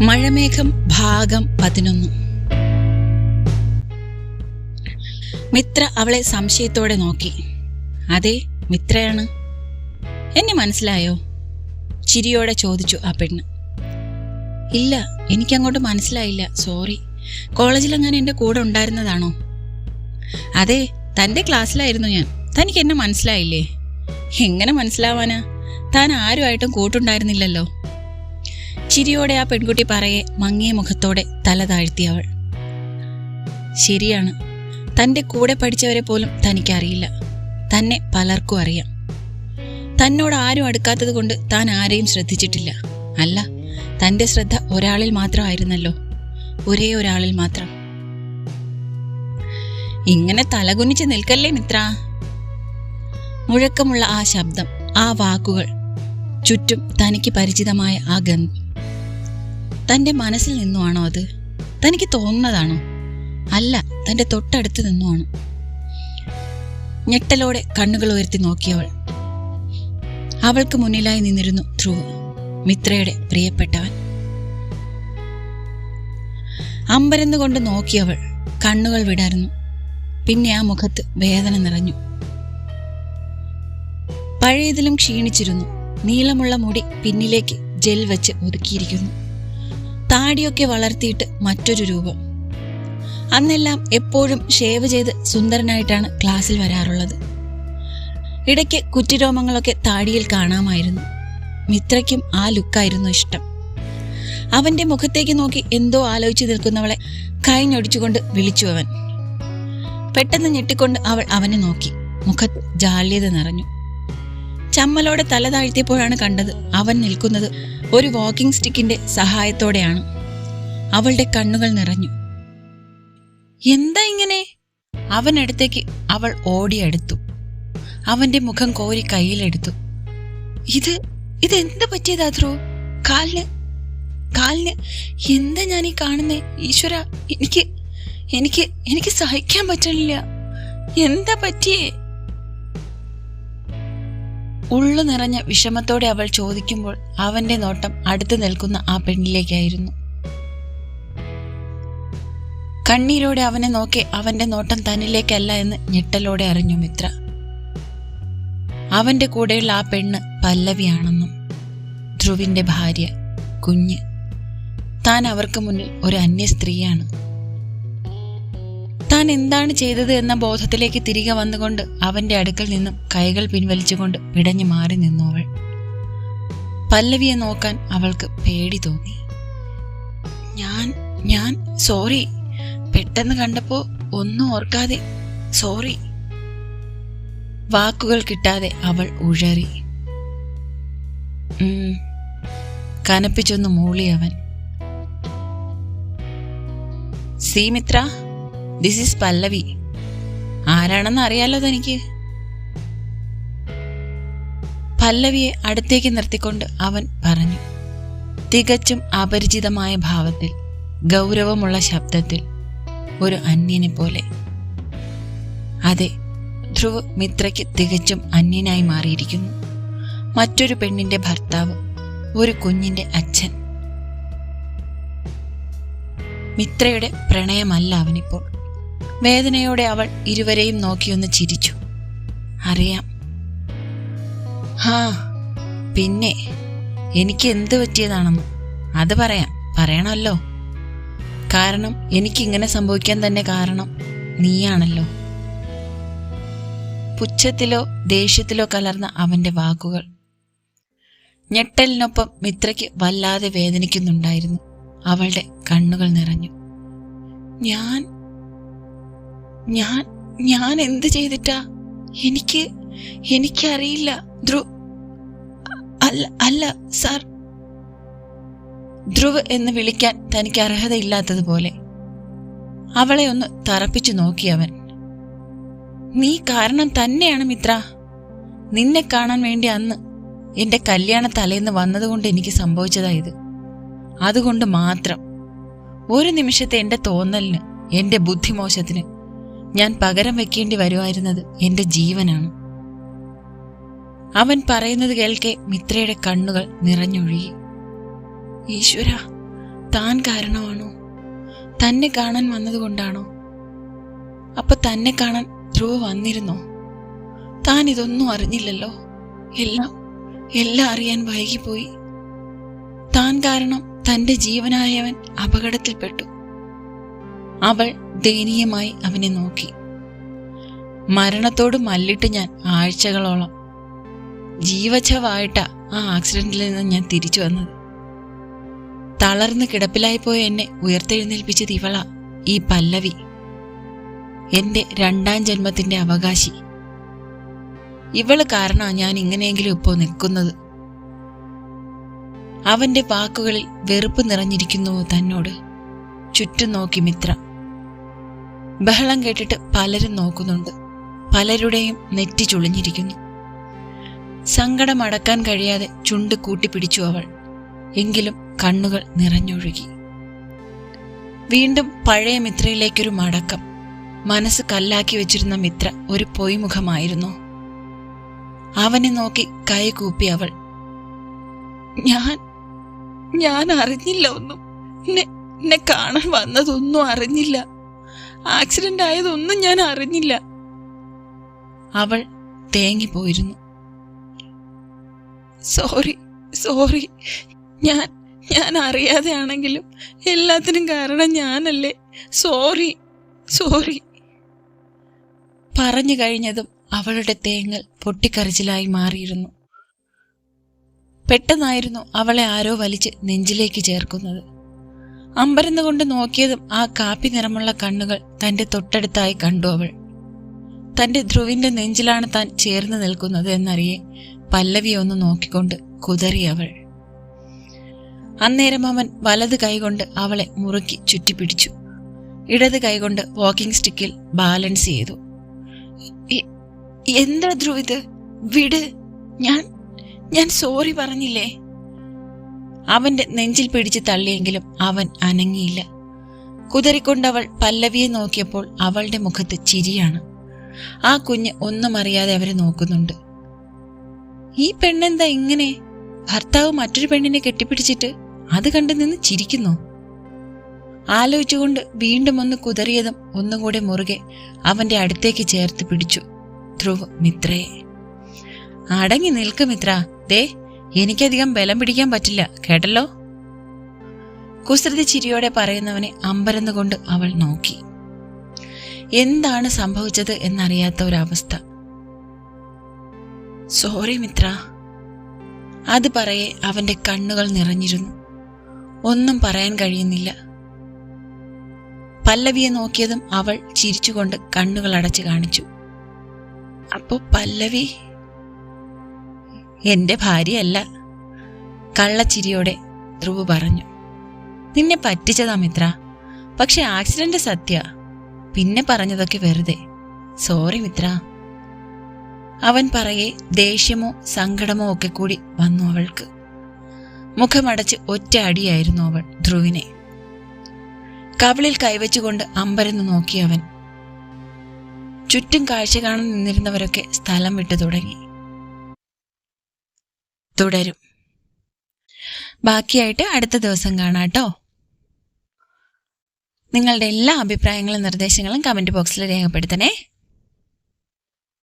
മഴമേഘം ഭാഗം പതിനൊന്ന്. മിത്ര അവളെ സംശയത്തോടെ നോക്കി. അതെ മിത്രയാണ്. എന്നെ മനസ്സിലായോ? ചിരിയോടെ ചോദിച്ചു ആ പെണ്ണ്. ഇല്ല എനിക്കങ്ങോട്ട് മനസ്സിലായില്ല സോറി. കോളേജിലെങ്ങനെ എന്റെ കൂടെ ഉണ്ടായിരുന്നതാണോ? അതെ തന്റെ ക്ലാസ്സിലായിരുന്നു ഞാൻ. തനിക്ക് എന്നെ മനസ്സിലായില്ലേ? എങ്ങനെ മനസ്സിലാവാനാ? താൻ ആരുമായിട്ടും കൂട്ടുണ്ടായിരുന്നില്ലല്ലോ. ചിരിയോടെ ആ പെൺകുട്ടി പറയെ മങ്ങിയ മുഖത്തോടെ തല താഴ്ത്തി അവൾ. ശരിയാണ്. തന്റെ കൂടെ പഠിച്ചവരെ പോലും തനിക്കറിയില്ല. തന്നെ പലർക്കും അറിയാം. തന്നോട് ആരും അടുക്കാത്തത് കൊണ്ട് താൻ ആരെയും ശ്രദ്ധിച്ചിട്ടില്ല. അല്ല തന്റെ ശ്രദ്ധ ഒരാളിൽ മാത്രമായിരുന്നല്ലോ. ഒരേ ഒരാളിൽ മാത്രം. ഇങ്ങനെ തലകുനിച്ച് നിൽക്കല്ലേ മിത്ര? മുഴക്കമുള്ള ആ ശബ്ദം ആ വാക്കുകൾ ചുറ്റും തനിക്ക് പരിചിതമായ ആ ഗന്ധം. തന്റെ മനസ്സിൽ നിന്നുമാണോ അത്? തനിക്ക് തോന്നുന്നതാണോ? അല്ല തന്റെ തൊട്ടടുത്ത് നിന്നുമാണ് ഞെട്ടലോടെ കണ്ണുകൾ ഉയർത്തി നോക്കിയവൾ. അവൾക്ക് മുന്നിലായി നിന്നിരുന്നു ധ്രുവ് മിത്രയുടെ പ്രിയപ്പെട്ടവൻ. അമ്പരന്നുകൊണ്ട് നോക്കിയവൾ കണ്ണുകൾ വിടർന്നു. പിന്നെ ആ മുഖത്ത് വേദന നിറഞ്ഞു. പഴയതിലും ക്ഷീണിച്ചിരുന്നു. നീളമുള്ള മുടി പിന്നിലേക്ക് ജെൽ വെച്ച് ഒതുക്കിയിരിക്കുന്നു. താടിയൊക്കെ വളർത്തിയിട്ട് മറ്റൊരു രൂപം. അന്നെല്ലാം എപ്പോഴും ഷേവ് ചെയ്ത് സുന്ദരനായിട്ടാണ് ക്ലാസ്സിൽ വരാറുള്ളത്. ഇടയ്ക്ക് കുറ്റിരോമങ്ങളൊക്കെ താടിയിൽ കാണാമായിരുന്നു. മിത്രയ്ക്കും ആ ലുക്കായിരുന്നു ഇഷ്ടം. അവന്റെ മുഖത്തേക്ക് നോക്കി എന്തോ ആലോചിച്ച് നിൽക്കുന്നവളെ കൈഞ്ഞൊടിച്ചുകൊണ്ട് വിളിച്ചു അവൻ. പെട്ടെന്ന് ഞെട്ടിക്കൊണ്ട് അവൾ അവനെ നോക്കി. മുഖത്ത് ജാള്യത നിറഞ്ഞു. ചമ്മലോടെ തല താഴ്ത്തിയപ്പോഴാണ് കണ്ടത് അവൻ നിൽക്കുന്നത് ഒരു വാക്കിംഗ് സ്റ്റിക്കിന്റെ സഹായത്തോടെയാണ് അവളുടെ കണ്ണുകൾ നിറഞ്ഞു. എന്താ ഇങ്ങനെ? അവനടുത്തേക്ക് അവൾ ഓടിയെടുത്തു അവന്റെ മുഖം കോരി കയ്യിലെടുത്തു. ഇത് ഇത് എന്ത് പറ്റിയതാ കാലിന് കാലിന് എന്താ ഞാൻ ഈ കാണുന്നേ? ഈശ്വര എനിക്ക് എനിക്ക് എനിക്ക് സഹിക്കാൻ പറ്റണില്ല. എന്താ പറ്റിയേ? ഉള്ളു നിറഞ്ഞ വിഷമത്തോടെ അവൾ ചോദിക്കുമ്പോൾ അവന്റെ നോട്ടം അടുത്തു നിൽക്കുന്ന ആ പെണ്ണിലേക്കായിരുന്നു. കണ്ണീരോടെ അവനെ നോക്കി അവന്റെ നോട്ടം തന്നിലേക്കല്ല എന്ന് ഞെട്ടലോടെ അറിഞ്ഞു മിത്ര. അവന്റെ കൂടെയുള്ള ആ പെണ്ണ് പല്ലവിയാണെന്നും ധ്രുവിന്റെ ഭാര്യ കുഞ്ഞ്. താൻ അവർക്ക് മുന്നിൽ ഒരു അന്യ സ്ത്രീയാണ്. താൻ എന്താണ് ചെയ്തത് എന്ന ബോധത്തിലേക്ക് തിരികെ വന്നുകൊണ്ട് അവന്റെ അടുക്കൽ നിന്നും കൈകൾ പിൻവലിച്ചുകൊണ്ട് പിടഞ്ഞു മാറി നിന്നു അവൾ പല്ലവിയെ നോക്കാൻ അവൾക്ക് പേടി തോന്നി. ഞാൻ ഞാൻ സോറി. പെട്ടെന്ന് കണ്ടപ്പോ ഒന്നും ഓർക്കാതെ സോറി. വാക്കുകൾ കിട്ടാതെ അവൾ ഉഴറി. കനപ്പിച്ചൊന്ന് മൂളി അവൻ. See Mitra this is Pallavi ആരാണെന്ന് അറിയാലോ തനിക്ക്? പല്ലവിയെ അടുത്തേക്ക് നിർത്തിക്കൊണ്ട് അവൻ പറഞ്ഞു. തികച്ചും അപരിചിതമായ ഭാവത്തിൽ ഗൗരവമുള്ള ശബ്ദത്തിൽ ഒരു അന്യനെ പോലെ. അതെ ധ്രുവ് മിത്രയ്ക്ക് തികച്ചും അന്യനായി മാറിയിരിക്കുന്നു. മറ്റൊരു പെണ്ണിന്റെ ഭർത്താവ് ഒരു കുഞ്ഞിന്റെ അച്ഛൻ. മിത്രയുടെ പ്രണയമല്ല അവനിപ്പോൾ. വേദനയോടെ അവൾ ഇരുവരെയും നോക്കിയൊന്ന് ചിരിച്ചു. അറിയാം. ഹാ പിന്നെ എനിക്ക് എന്ത് പറ്റിയതാണെന്ന്? അത് പറയാം. പറയണമല്ലോ. കാരണം എനിക്കിങ്ങനെ സംഭവിക്കാൻ തന്നെ കാരണം നീയാണല്ലോ. പുച്ഛത്തിലോ ദേഷ്യത്തിലോ കലർന്ന അവന്റെ വാക്കുകൾ. ഞെട്ടലിനൊപ്പം മിത്രയ്ക്ക് വല്ലാതെ വേദനിക്കുന്നുണ്ടായിരുന്നു. അവളുടെ കണ്ണുകൾ നിറഞ്ഞു. ഞാൻ ഞാൻ ഞാൻ എന്ത് ചെയ്തിട്ടാ? എനിക്ക് എനിക്കറിയില്ല ധ്രുവ് അല്ല അല്ല സാർ. ധ്രുവ് എന്ന് വിളിക്കാൻ തനിക്ക് അർഹതയില്ലാത്തതുപോലെ അവളെ ഒന്ന് തറപ്പിച്ചു നോക്കി അവൻ. നീ കാരണം തന്നെയാണ് മിത്ര. നിന്നെ കാണാൻ വേണ്ടി അന്ന് എന്റെ കല്യാണ തലേന്ന് വന്നതുകൊണ്ട് എനിക്ക് സംഭവിച്ചതാ ഇത്. അതുകൊണ്ട് മാത്രം. ഒരു നിമിഷത്തെ എന്റെ തോന്നലിന് എന്റെ ബുദ്ധിമോശത്തിന് ഞാൻ പകരം വെക്കേണ്ടി വരുമായിരുന്നത് എന്റെ ജീവനാണ്. അവൻ പറയുന്നത് കേൾക്കെ മിത്രയുടെ കണ്ണുകൾ നിറഞ്ഞൊഴുകി. ഈശ്വര താൻ കാരണമാണോ? തന്നെ കാണാൻ വന്നതുകൊണ്ടാണോ? അപ്പൊ തന്നെ കാണാൻ ധ്രുവ വന്നിരുന്നോ? താൻ ഇതൊന്നും അറിഞ്ഞില്ലല്ലോ. എല്ലാം എല്ലാം അറിയാൻ വൈകിപ്പോയി. താൻ കാരണം തന്റെ ജീവനായവൻ അപകടത്തിൽപ്പെട്ടു. അവൾ ദയനീയമായി അവനെ നോക്കി. മരണത്തോട് മല്ലിട്ട് ഞാൻ ആഴ്ചകളോളം ജീവച്ഛവായിട്ട ആ ആക്സിഡന്റിൽ നിന്ന് ഞാൻ തിരിച്ചു വന്നത്. തളർന്ന് കിടപ്പിലായിപ്പോയ എന്നെ ഉയർത്തെഴുന്നേൽപ്പിച്ചത് ഇവള ഈ പല്ലവി. എന്റെ രണ്ടാം ജന്മത്തിന്റെ അവകാശി. ഇവൾ കാരണമാണ് ഞാൻ ഇങ്ങനെയെങ്കിലും ഇപ്പോ നിൽക്കുന്നത്. അവന്റെ വാക്കുകളിൽ വെറുപ്പ് നിറഞ്ഞിരിക്കുന്നുവോ തന്നോട്. ചുറ്റും നോക്കി മിത്ര. ബഹളം കേട്ടിട്ട് പലരും നോക്കുന്നുണ്ട്. പലരുടെയും നെറ്റി ചുളിഞ്ഞിരിക്കുന്നു. സങ്കടം അടക്കാൻ കഴിയാതെ ചുണ്ട് കൂട്ടിപ്പിടിച്ചു അവൾ. എങ്കിലും കണ്ണുകൾ നിറഞ്ഞൊഴുകി. വീണ്ടും പഴയ മിത്രയിലേക്കൊരു മടക്കം. മനസ്സ് കല്ലാക്കി വെച്ചിരുന്ന മിത്ര ഒരു പൊയ്മുഖമായിരുന്നു. അവനെ നോക്കി കൈ കൂപ്പി അവൾ. ഞാൻ ഞാൻ അറിഞ്ഞില്ല ഒന്നും. എന്നെ കാണാൻ വന്നതൊന്നും അറിഞ്ഞില്ല. ആക്സിഡന്റ് ആയതൊന്നും ഞാൻ അറിഞ്ഞില്ല. അവൾ തേങ്ങിപ്പോയിരുന്നു. Sorry sorry. ഞാൻ ഞാൻ അറിയാതെയാണെങ്കിലും എല്ലാത്തിനും കാരണം ഞാനല്ലേ. Sorry sorry. പറഞ്ഞു കഴിഞ്ഞതും അവളുടെ തേങ്ങൽ പൊട്ടിക്കരച്ചിലായി മാറിയിരുന്നു. പെട്ടെന്നായിരുന്നു അവളെ ആരോ വലിച്ച് നെഞ്ചിലേക്ക് ചേർക്കുന്നത്. അമ്പരന്നുകൊണ്ട് നോക്കിയതും ആ കാപ്പി നിറമുള്ള കണ്ണുകൾ തന്റെ തൊട്ടടുത്തായി കണ്ടു അവൾ. തന്റെ ധ്രുവിന്റെ നെഞ്ചിലാണ് താൻ ചേർന്ന് നിൽക്കുന്നത് എന്നറിയെ പല്ലവി ഒന്ന് നോക്കിക്കൊണ്ട് കുതറി അവൾ. അന്നേരം അവൻ വലത് കൈകൊണ്ട് അവളെ മുറുക്കി ചുറ്റിപ്പിടിച്ചു. ഇടത് കൈകൊണ്ട് വാക്കിംഗ് സ്റ്റിക്കിൽ ബാലൻസ് ചെയ്തു. എന്താ ധ്രുവ് ഇത്? വിട്. ഞാൻ ഞാൻ സോറി പറഞ്ഞില്ലേ? അവന്റെ നെഞ്ചിൽ പിടിച്ച് തള്ളിയെങ്കിലും അവൻ അനങ്ങിയില്ല. കുതറിക്കൊണ്ടവൾ പല്ലവിയെ നോക്കിയപ്പോൾ അവളുടെ മുഖത്ത് ചിരിയാണ്. ആ കുഞ്ഞ് ഒന്നും അറിയാതെ അവരെ നോക്കുന്നുണ്ട്. ഈ പെണ്ണെന്താ ഇങ്ങനെ? ഭർത്താവ് മറ്റൊരു പെണ്ണിനെ കെട്ടിപ്പിടിച്ചിട്ട് അത് കണ്ടു നിന്ന് ചിരിക്കുന്നു. ആലോചിച്ചുകൊണ്ട് വീണ്ടും ഒന്ന് കുതറിയതും ഒന്നുകൂടെ മുറുകെ അവന്റെ അടുത്തേക്ക് ചേർത്ത് പിടിച്ചു. ധ്രുവ് മിത്രയെ അടങ്ങി നിൽക്ക് മിത്ര. ദേ എനിക്കധികം ബലം പിടിക്കാൻ പറ്റില്ല കേട്ടല്ലോ? കുസൃതി ചിരിയോടെ പറയുന്നവനെ അമ്പരന്നുകൊണ്ട് അവൾ നോക്കി. എന്താണ് സംഭവിച്ചത് എന്നറിയാത്ത ഒരവസ്ഥ. സോറി മിത്ര. അത് പറയെ അവന്റെ കണ്ണുകൾ നിറഞ്ഞിരുന്നു. ഒന്നും പറയാൻ കഴിയുന്നില്ല. പല്ലവിയെ നോക്കിയതും അവൾ ചിരിച്ചുകൊണ്ട് കണ്ണുകൾ അടച്ചു കാണിച്ചു. അപ്പോ പല്ലവി? എന്റെ ഭാര്യയല്ല. കള്ളച്ചിരിയോടെ ധ്രുവ് പറഞ്ഞു. നിന്നെ പറ്റിച്ചതാ മിത്ര. പക്ഷെ ആക്സിഡന്റ് സത്യ. പിന്നെ പറഞ്ഞതൊക്കെ വെറുതെ. സോറി മിത്ര. അവൻ പറയെ ദേഷ്യമോ സങ്കടമോ ഒക്കെ കൂടി വന്നു അവൾക്ക്. മുഖമടച്ച് ഒറ്റ അടിയായിരുന്നു അവൾ ധ്രുവിനെ. കവിളിൽ കൈവച്ചുകൊണ്ട് അമ്പരന്ന് നോക്കി അവൻ. ചുറ്റും കാഴ്ച കാണാൻ നിന്നിരുന്നവരൊക്കെ സ്ഥലം വിട്ടു തുടങ്ങി. തുടരും. ബാക്കിയായിട്ട് അടുത്ത ദിവസം കാണാം കേട്ടോ. നിങ്ങളുടെ എല്ലാ അഭിപ്രായങ്ങളും നിർദ്ദേശങ്ങളും കമന്റ് ബോക്സിൽ രേഖപ്പെടുത്തണേ.